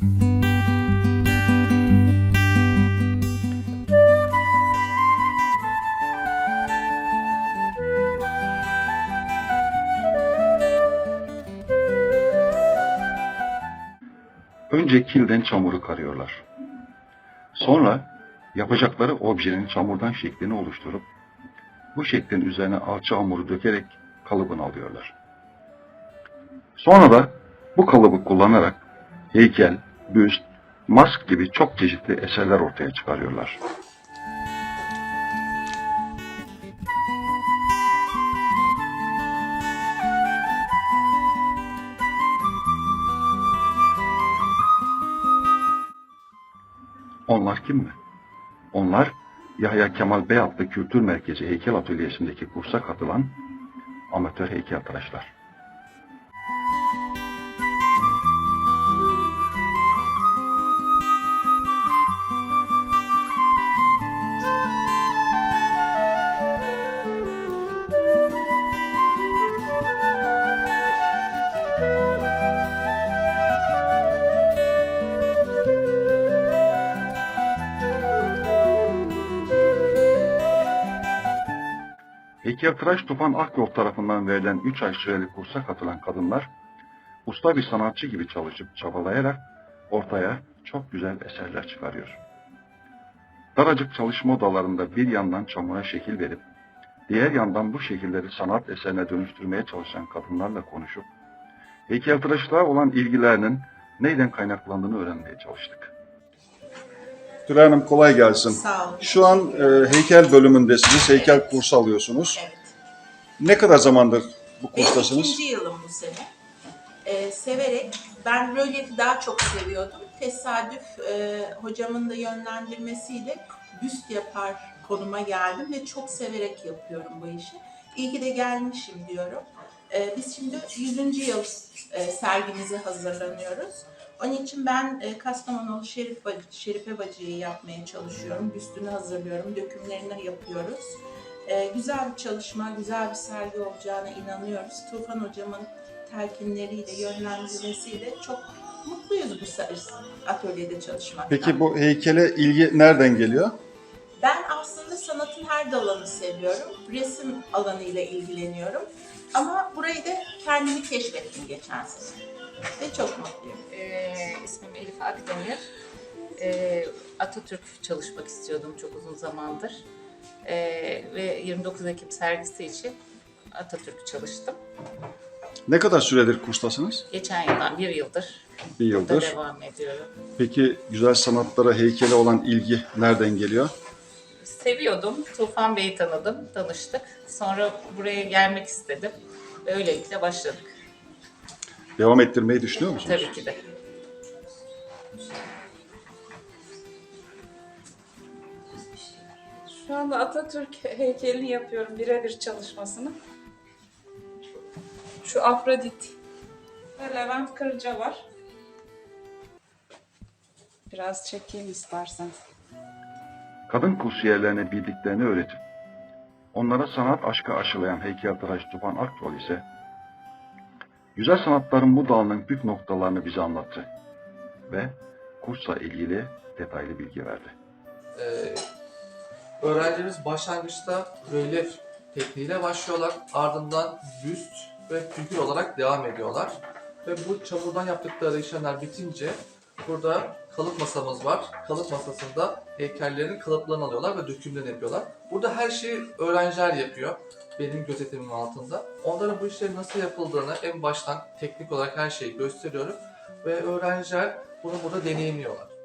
Önce kilden çamuru karıyorlar. Sonra yapacakları objenin çamurdan şeklini oluşturup bu şeklin üzerine alçı hamuru dökerek kalıbını alıyorlar. Sonra da bu kalıbı kullanarak heykel, büst, mask gibi çok çeşitli eserler ortaya çıkarıyorlar. Onlar kim mi? Onlar Yahya Kemal Beyatlı Kültür Merkezi Heykel Atölyesi'ndeki kursa katılan amatör heykeltıraşlar. Heykeltıraş Tufan Akyol tarafından verilen 3 ay süreli kursa katılan kadınlar, usta bir sanatçı gibi çalışıp çabalayarak ortaya çok güzel eserler çıkarıyor. Daracık çalışma odalarında bir yandan çamura şekil verip, diğer yandan bu şekilleri sanat eserine dönüştürmeye çalışan kadınlarla konuşup, heykeltıraşlığa olan ilgilerinin neyden kaynaklandığını öğrenmeye çalıştık. Tülay Hanım kolay gelsin. Sağ olun. Şu an e, heykel bölümündesiniz, heykel kursu alıyorsunuz. Evet. Ne kadar zamandır bu Benim kurstasınız? ikinci yılım bu sene. Ee, severek, ben rölyefi daha çok seviyordum. Tesadüf e, hocamın da yönlendirmesiyle büst yapar konuma geldim ve çok severek yapıyorum bu işi. İyi ki de gelmişim diyorum. Ee, biz şimdi 100. yıl e, sergimize hazırlanıyoruz. Onun için ben e, Kastamonulu Şerif Bacı, Şerife Bacı'yı yapmaya çalışıyorum. Büstünü hazırlıyorum, dökümlerini yapıyoruz. Ee, güzel bir çalışma, güzel bir sergi olacağına inanıyoruz. Tufan hocamın telkinleriyle, yönlendirmesiyle çok mutluyuz bu atölyede çalışmaktan. Peki bu heykele ilgi nereden geliyor? Ben aslında sanatın her dalını seviyorum. Resim alanıyla ilgileniyorum. Ama burayı da kendimi keşfettim geçen sene. Ve çok mutluyum. Ee, ismim Elif Akdemir. Ee, Atatürk çalışmak istiyordum çok uzun zamandır. Ee, ve 29 Ekim sergisi için Atatürk çalıştım. Ne kadar süredir kurstasınız? Geçen yıldan bir yıldır Bir burada yıldır. devam ediyorum. Peki güzel sanatlara, heykele olan ilgi nereden geliyor? Seviyordum. Tufan Bey'i tanıdım, tanıştık. Sonra buraya gelmek istedim. Böylelikle başladık. Devam ettirmeyi düşünüyor musunuz? Tabii ki de. Şu anda Atatürk heykelini yapıyorum, birebir çalışmasını. Şu Afrodit ve Levent Kırca var. Biraz çekeyim istersen. Kadın kursiyerlerine bildiklerini öğretip, onlara sanat aşkı aşılayan heykeltıraş Tufan Akyol ise, güzel sanatların bu dalının püf noktalarını bize anlattı ve kursla ilgili detaylı bilgi verdi. Ee, öğrencilerimiz başlangıçta rölyef tekniğiyle başlıyorlar. Ardından büst ve figür olarak devam ediyorlar. Ve bu çamurdan yaptıkları işlemler bitince burada kalıp masamız var. Kalıp masasında heykellerin kalıplarını alıyorlar ve dökümlerini yapıyorlar. Burada her şeyi öğrenciler yapıyor. Benim gözetimim altında. Onlara bu işlerin nasıl yapıldığını en baştan teknik olarak her şeyi gösteriyorum. Ve öğrenciler bunu burada deneyimliyorlar.